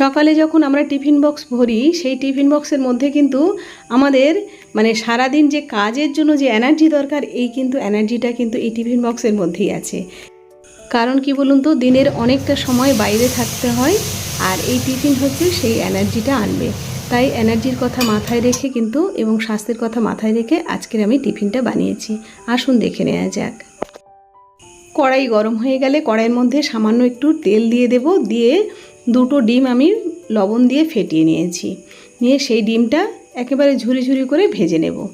সকালে যখন আমরা টিফিন বক্স ভরি, সেই টিফিন বক্সের মধ্যে কিন্তু আমাদের মানে সারাদিন যে কাজের জন্য যে এনার্জি দরকার, এই কিন্তু এনার্জিটা কিন্তু এই টিফিন বক্সের মধ্যেই আছে। কারণ কি বলুন তো, দিনের অনেকটা সময় বাইরে থাকতে হয় আর এই টিফিন হচ্ছে সেই এনার্জিটা আনবে। তাই এনার্জির কথা মাথায় রেখে কিন্তু এবং স্বাস্থ্যের কথা মাথায় রেখে আজকের আমি টিফিনটা বানিয়েছি। আসুন দেখে নেওয়া যাক। কড়াই গরম হয়ে গেলে কড়াইয়ের মধ্যে সামান্য একটু তেল দিয়ে দেব, দিয়ে দুটো ডিম আমি লবণ দিয়ে ফেটিয়ে নিয়েছি। নিয়ে সেই ডিমটা একেবারে ঝুরি ঝুরি করে ভেজে নেব।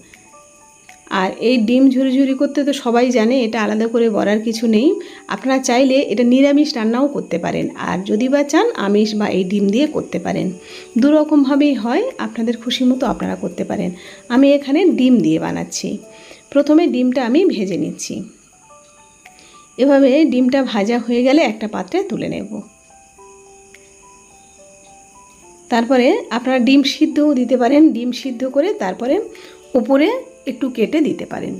আর এই ডিম ঝুরি ঝুরি করতে তো সবাই জানে, এটা আলাদা করে বলার কিছু নেই। আপনারা চাইলে এটা নিরামিষ রান্নাও করতে পারেন। আর যদি বা চান, আমিষ বা এই ডিম দিয়ে করতে পারেন। দুরকমভাবেই হয়, আপনাদের খুশি মতো আপনারা করতে পারেন। আমি এখানে ডিম দিয়ে বানাচ্ছি। প্রথমে ডিমটা আমি ভেজে নিচ্ছি। এভাবে ডিমটা ভাজা হয়ে গেলে একটা পাত্রে তুলে নেব। তারপরে আপনারা ডিম সিদ্ধও দিতে পারেন, ডিম সিদ্ধ করে তারপরে উপরে একটু কেটে দিতে পারেন।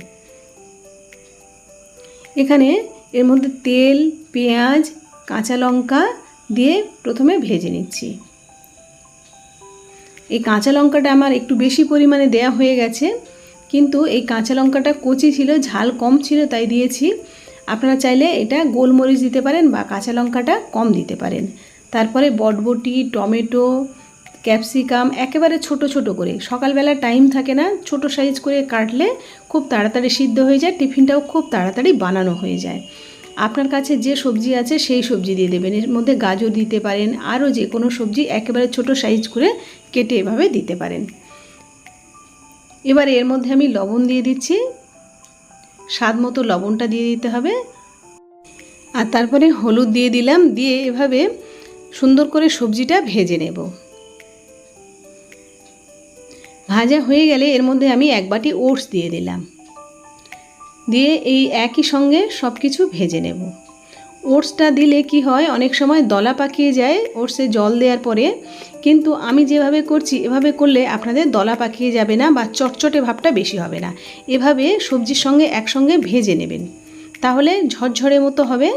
এখানে এর মধ্যে তেল, পেঁয়াজ, কাঁচা লঙ্কা দিয়ে প্রথমে ভেজে নিচ্ছি। এই কাঁচা লঙ্কাটা আমার একটু বেশি পরিমাণে দেয়া হয়ে গেছে, কিন্তু এই কাঁচা লঙ্কাটা কচি ছিল, ঝাল কম ছিল, তাই দিয়েছি। আপনারা চাইলে এটা গোলমরিচ দিতে পারেন বা কাঁচা লঙ্কাটা কম দিতে পারেন। তারপরে বটবটি, টমেটো ক্যাপসিকাম একেবারে ছোট ছোট করে। সকালবেলা টাইম থাকে না, ছোট সাইজ করে কাটলে খুব তাড়াতাড়ি সিদ্ধ হয়ে যায়, টিফিনটাও খুব তাড়াতাড়ি বানানো হয়ে যায়। আপনার কাছে যে সবজি আছে সেই সবজি দিয়ে দেবেন। এর মধ্যে গাজর দিতে পারেন, আরও যে কোনো সবজি একেবারে ছোট সাইজ করে কেটে এভাবে দিতে পারেন। এবার এর মধ্যে আমি লবণ দিয়ে দিচ্ছি। স্বাদ মতো লবণটা দিয়ে দিতে হবে। আর তারপরে হলুদ দিয়ে দিলাম, দিয়ে এভাবে সুন্দর করে সবজিটা ভেজে নেব। ভাজা হয়ে গেলে এর মধ্যে আমি এক বাটি ওটস দিয়ে দিলাম। দিয়ে এই একই সঙ্গে সব কিছু ভেজে নেব। ওটসটা দিলে কি হয়, অনেক সময় দলা পাকিয়ে যায় ওটসে জল দেওয়ার পরে। কিন্তু আমি যেভাবে করছি, এভাবে করলে আপনাদের দলা পাকিয়ে যাবে না বা চটচটে ভাবটা বেশি হবে না। এভাবে সবজির সঙ্গে একসঙ্গে ভেজে নেবেন। তাহলে ঝরঝরে মতো হবে।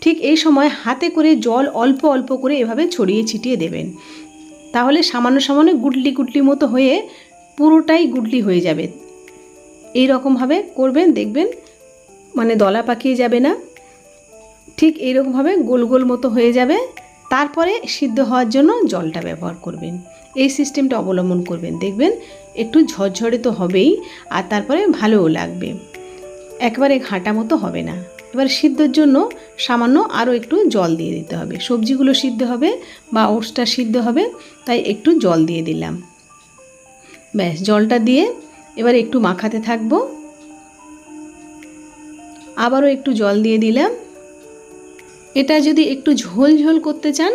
ঠিক এই সময় হাতে করে জল অল্প অল্প করে এভাবে ছড়িয়ে ছিটিয়ে দেবেন। তাহলে সামান্য সামান্য গুটলি গুটলি মতো হয়ে পুরোটাই গুডলি হয়ে যাবে। এই রকমভাবে করবেন, দেখবেন মানে দলা পাকিয়ে যাবে না। ঠিক এইরকমভাবে গোল গোল মতো হয়ে যাবে। তারপরে সিদ্ধ হওয়ার জন্য জলটা ব্যবহার করবেন। এই সিস্টেমটা অবলম্বন করবেন। দেখবেন একটু ঝরঝরে তো হবেই, আর তারপরে ভালোও লাগবে। একবারে ঘাঁটা মতো হবে না। এবার সিদ্ধর জন্য সামান্য আরও একটু জল দিয়ে দিতে হবে। সবজিগুলো সিদ্ধ হবে বা ওটসটা সিদ্ধ হবে, তাই একটু জল দিয়ে দিলাম। ব্যাস, জলটা দিয়ে এবার একটু মাখাতে থাকব। আবারও একটু জল দিয়ে দিলাম। এটা যদি একটু ঝোল ঝোল করতে চান,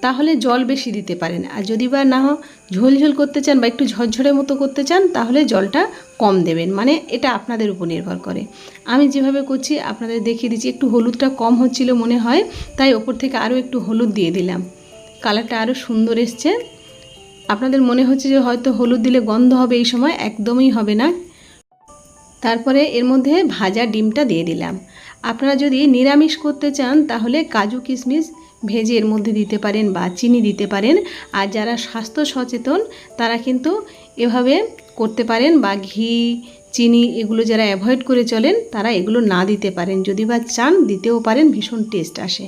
তাহলে জল বেশি দিতে পারেন। আর যদি বা না ঝোল ঝোল করতে চান বা একটু ঝরঝরে মতো করতে চান, তাহলে জলটা কম দেবেন। মানে এটা আপনাদের উপর নির্ভর করে। আমি যেভাবে করছি, আপনাদের দেখিয়ে দিচ্ছি। একটু হলুদটা কম হচ্ছিল মনে হয়, তাই ওপর থেকে আরও একটু হলুদ দিয়ে দিলাম। কালারটা আরও সুন্দর এসছে। আপনাদের মনে হচ্ছে যে হয়তো হলুদ দিলে গন্ধ হবে এই সময়? একদমই হবে না। তারপরে এর মধ্যে ভাজা ডিমটা দিয়ে দিলাম। আপনারা যদি নিরামিষ করতে চান, তাহলে কাজু কিশমিশ ভেজে এর মধ্যে দিতে পারেন বা চিনি দিতে পারেন। আর যারা স্বাস্থ্য সচেতন, তারা কিন্তু এভাবে করতে পারেন বা ঘি, চিনি এগুলো যারা অ্যাভয়েড করে চলেন, তারা এগুলো না দিতে পারেন। যদি বা চান, দিতেও পারেন, ভীষণ টেস্ট আসে।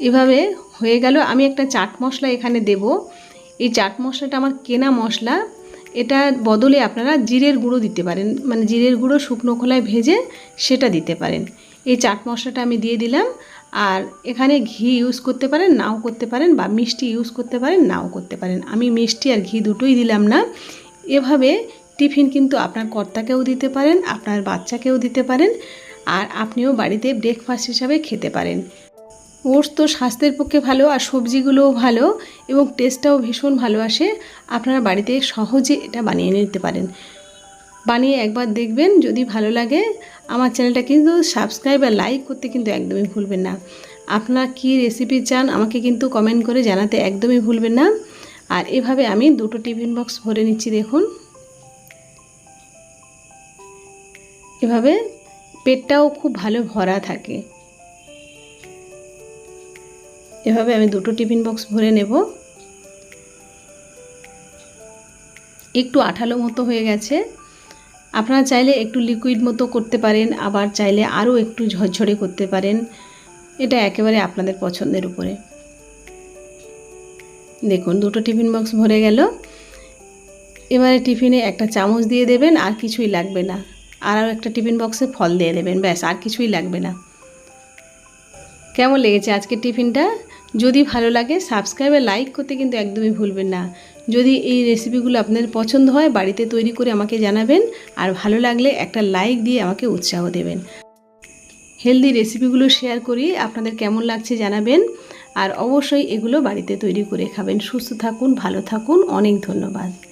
এভাবে হয়ে গেল। আমি একটা চাট মশলা এখানে দেব। এই চাট মশলাটা আমার কেনা মশলা। এটা বদলে আপনারা জিরের গুঁড়ো দিতে পারেন। মানে জিরের গুঁড়ো শুকনো খোলায় ভেজে সেটা দিতে পারেন। এই চাট মশলাটা আমি দিয়ে দিলাম। আর এখানে ঘি ইউজ করতে পারেন, নাও করতে পারেন বা মিষ্টি ইউজ করতে পারেন, নাও করতে পারেন। আমি মিষ্টি আর ঘি দুটোই দিলাম না। এভাবে টিফিন কিন্তু আপনার কর্তাকেও দিতে পারেন, আপনার বাচ্চাকেও দিতে পারেন। আর আপনিও বাড়িতে ব্রেকফাস্ট হিসাবে খেতে পারেন। ওটস তো স্বাস্থ্যের পক্ষে ভালো আর সবজিগুলোও ভালো এবং টেস্টটাও ভীষণ ভালো আসে। আপনারা বাড়িতে সহজে এটা বানিয়ে নিতে পারেন। বানিয়ে একবার দেখবেন যদি ভালো লাগে। আমার চ্যানেলটা কিন্তু সাবস্ক্রাইব আর লাইক করতে কিন্তু একদমই ভুলবেন না। আপনারা কী রেসিপি চান আমাকে কিন্তু কমেন্ট করে জানাতে একদমই ভুলবেন না। আর এভাবে আমি দুটো টিফিন বক্স ভরে নিচ্ছি দেখুন। এভাবে পেটটাও খুব ভালো ভরা থাকে। এভাবে আমি দুটো টিফিন বক্স ভরে নেব। একটু আঠালো মতো হয়ে গেছে। আপনারা চাইলে একটু লিকুইড মতো করতে পারেন, আবার চাইলে আরও একটু ঝরঝরে করতে পারেন। এটা একেবারে আপনাদের পছন্দের উপরে। দেখুন, দুটো টিফিন বক্স ভরে গেল। এবারে টিফিনে একটা চামচ দিয়ে দেবেন, আর কিছুই লাগবে না। আর একটা টিফিন বক্সে ফল দিয়ে দেবেন, ব্যাস, আর কিছুই লাগবে না। কেমন লেগেছে আজকের টিফিনটা? যদি ভালো লাগে সাবস্ক্রাইব আর লাইক করতে কিন্তু একদমই ভুলবেন না। যদি এই রেসিপিগুলো আপনাদের পছন্দ হয়, বাড়িতে তৈরি করে আমাকে জানাবেন। আর ভালো লাগলে একটা লাইক দিয়ে আমাকে উৎসাহ দেবেন। হেলদি রেসিপিগুলো শেয়ার করি, আপনাদের কেমন লাগছে জানাবেন। আর অবশ্যই এগুলো বাড়িতে তৈরি করে খাবেন। সুস্থ থাকুন, ভালো থাকুন। অনেক ধন্যবাদ।